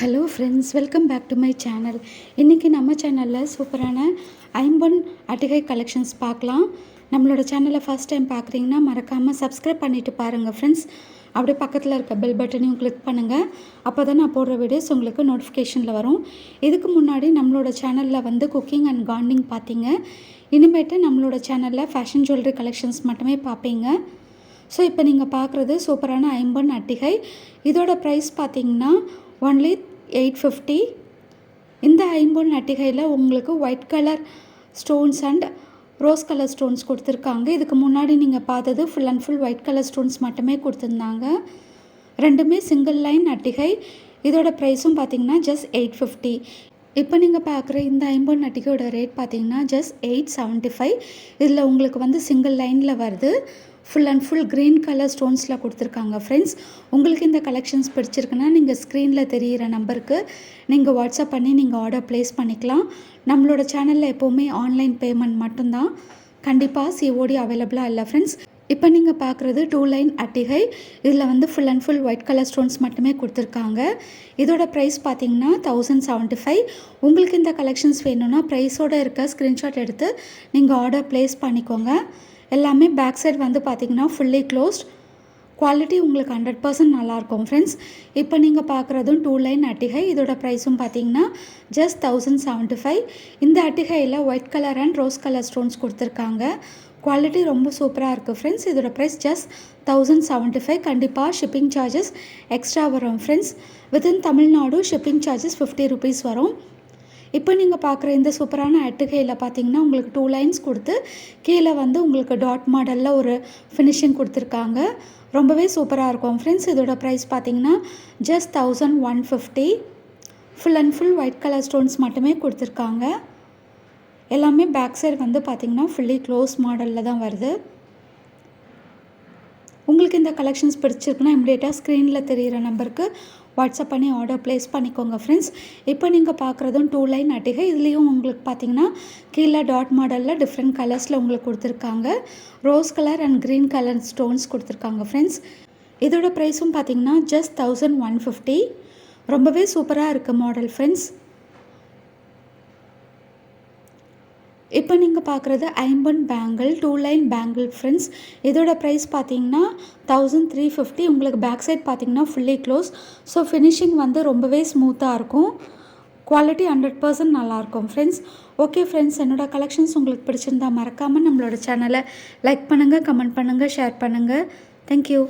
Hello friends welcome back to my channel இன்றைக்கி நம்ம சேனலில் சூப்பரான ஐம்பொன் அட்டிகை கலெக்ஷன்ஸ் பார்க்கலாம். நம்மளோட சேனலை ஃபஸ்ட் டைம் பார்க்குறீங்கன்னா மறக்காமல் சப்ஸ்கிரைப் பண்ணிவிட்டு பாருங்கள் ஃப்ரெண்ட்ஸ் அப்படியே பக்கத்தில் இருக்க பெல் பட்டனையும் கிளிக் பண்ணுங்கள் அப்போ தான் நான் போடுற வீடியோஸ் உங்களுக்கு நோட்டிஃபிகேஷனில் வரும். இதுக்கு முன்னாடி நம்மளோட சேனலில் வந்து குக்கிங் அண்ட் கார்டனிங் பார்த்தீங்க. இனிமேட்டு நம்மளோட சேனலில் ஃபேஷன் ஜுவல்லரி கலெக்ஷன்ஸ் மட்டுமே பார்ப்பீங்க. ஸோ இப்போ நீங்கள் பார்க்குறது சூப்பரான ஐம்பொன் அட்டிகை. இதோட ப்ரைஸ் பார்த்தீங்கன்னா ஒன்லி எயிட் ஃபிஃப்டி இந்த ஐம்பொன் அட்டிகையில் உங்களுக்கு white colour stones and rose colour stones கொடுத்துருக்காங்க. இதுக்கு முன்னாடி நீங்கள் பார்த்தது full and full white colour stones மட்டுமே கொடுத்துருந்தாங்க. ரெண்டுமே சிங்கிள் லைன் அட்டிகை இதோட ப்ரைஸும் பார்த்தீங்கன்னா ஜஸ்ட் எயிட் ஃபிஃப்டி இப்போ நீங்கள் பார்க்குற இந்த ஐம்பொன் அட்டிகையோட ரேட் பார்த்தீங்கன்னா ஜஸ்ட் எயிட் செவன்ட்டி ஃபைவ் இதில் உங்களுக்கு வந்து சிங்கிள் லைனில் வருது. Full and full green colour ஸ்டோன்ஸில் கொடுத்துருக்காங்க. ஃப்ரெண்ட்ஸ் உங்களுக்கு இந்த கலெக்ஷன்ஸ் பிடிச்சிருக்குன்னா நீங்கள் ஸ்க்ரீனில் தெரிகிற நம்பருக்கு நீங்கள் வாட்ஸ்அப் பண்ணி நீங்கள் ஆர்டர் ப்ளேஸ் பண்ணிக்கலாம். நம்மளோட சேனலில் எப்போவுமே ஆன்லைன் பேமெண்ட் மட்டும்தான். கண்டிப்பாக சிஓடி அவைலபிளாக இல்லை ஃப்ரெண்ட்ஸ் இப்போ நீங்கள் பார்க்குறது டூ லைன் அட்டிகை. இதில் வந்து full and full white colour stones மட்டுமே கொடுத்துருக்காங்க. இதோட ப்ரைஸ் பார்த்தீங்கன்னா தௌசண்ட் செவன்ட்டி ஃபைவ் உங்களுக்கு இந்த கலெக்ஷன்ஸ் வேணும்னா ப்ரைஸோடு இருக்க ஸ்க்ரீன்ஷாட் எடுத்து நீங்கள் ஆர்டர் ப்ளேஸ் பண்ணிக்கோங்க. எல்லாமே பேக் சைட் வந்து பார்த்திங்கன்னா ஃபுல்லி க்ளோஸ்ட் குவாலிட்டி உங்களுக்கு ஹண்ட்ரட் பர்சன்ட் நல்லாயிருக்கும் ஃப்ரெண்ட்ஸ் இப்போ நீங்கள் பார்க்குறதும் டூ லைன் அட்டிகை. இதோட ப்ரைஸும் பார்த்தீங்கன்னா ஜஸ்ட் தௌசண்ட் செவன்ட்டி ஃபைவ் இந்த அட்டிகையில் white colour and rose colour stones கொடுத்துருக்காங்க. குவாலிட்டி ரொம்ப சூப்பராக இருக்குது ஃப்ரெண்ட்ஸ் இதோட price just thousand seventy five கண்டிப்பாக ஷிப்பிங் சார்ஜஸ் எக்ஸ்ட்ரா வரும் friends within Tamil Nadu shipping charges fifty rupees வரும். இப்போ நீங்கள் பார்க்குற இந்த சூப்பரான அட்டுகையில் பார்த்தீங்கன்னா உங்களுக்கு டூ லைன்ஸ் கொடுத்து கீழே வந்து உங்களுக்கு டாட் மாடலில் ஒரு ஃபினிஷிங் கொடுத்துருக்காங்க. ரொம்பவே சூப்பராக இருக்கும். ஃப்ரெண்ட்ஸ் இதோட ப்ரைஸ் பார்த்தீங்கன்னா just thousand one fifty full and full white colour stones மட்டுமே கொடுத்துருக்காங்க. எல்லாமே பேக் சைடு வந்து பார்த்திங்கன்னா ஃபுல்லி க்ளோஸ் மாடலில் தான் வருது. உங்களுக்கு இந்த கலெக்ஷன்ஸ் பிடிச்சிருக்குன்னா இம்மிடியேட்டாக ஸ்க்ரீனில் தெரிகிற நம்பருக்கு வாட்ஸ்அப் பண்ணி ஆர்டர் ப்ளேஸ் பண்ணிக்கோங்க ஃப்ரெண்ட்ஸ் இப்போ நீங்கள் பார்க்குறதும் டூ லைன் அட்டிகை இதுலேயும் உங்களுக்கு பார்த்தீங்கன்னா கீழே டாட் மாடலில் டிஃப்ரெண்ட் கலர்ஸில் உங்களுக்கு கொடுத்துருக்காங்க. Rose colour and green colour stones கொடுத்துருக்காங்க ஃப்ரெண்ட்ஸ் இதோட ப்ரைஸும் பார்த்தீங்கன்னா ஜஸ்ட் தௌசண்ட் ஒன் ஃபிஃப்டி ரொம்பவே சூப்பராக இருக்குது மாடல் ஃப்ரெண்ட்ஸ் இப்போ நீங்கள் பார்க்குறது ஐம்பன் bangle two line bangle friends. இதோட ப்ரைஸ் பார்த்தீங்கன்னா தௌசண்ட் த்ரீ ஃபிஃப்டி உங்களுக்கு பேக் சைட் பார்த்தீங்கன்னா ஃபுல்லி க்ளோஸ் ஸோ ஃபினிஷிங் வந்து ரொம்பவே ஸ்மூத்தாக இருக்கும். குவாலிட்டி ஹண்ட்ரட் பர்சன்ட் நல்லாயிருக்கும் ஃப்ரெண்ட்ஸ் ஓகே ஃப்ரெண்ட்ஸ் என்னோடய கலெக்ஷன்ஸ் உங்களுக்கு பிடிச்சிருந்தா மறக்காமல் நம்மளோட சேனலை லைக் பண்ணுங்கள் கமெண்ட் பண்ணுங்கள் ஷேர் பண்ணுங்கள் தேங்க்யூ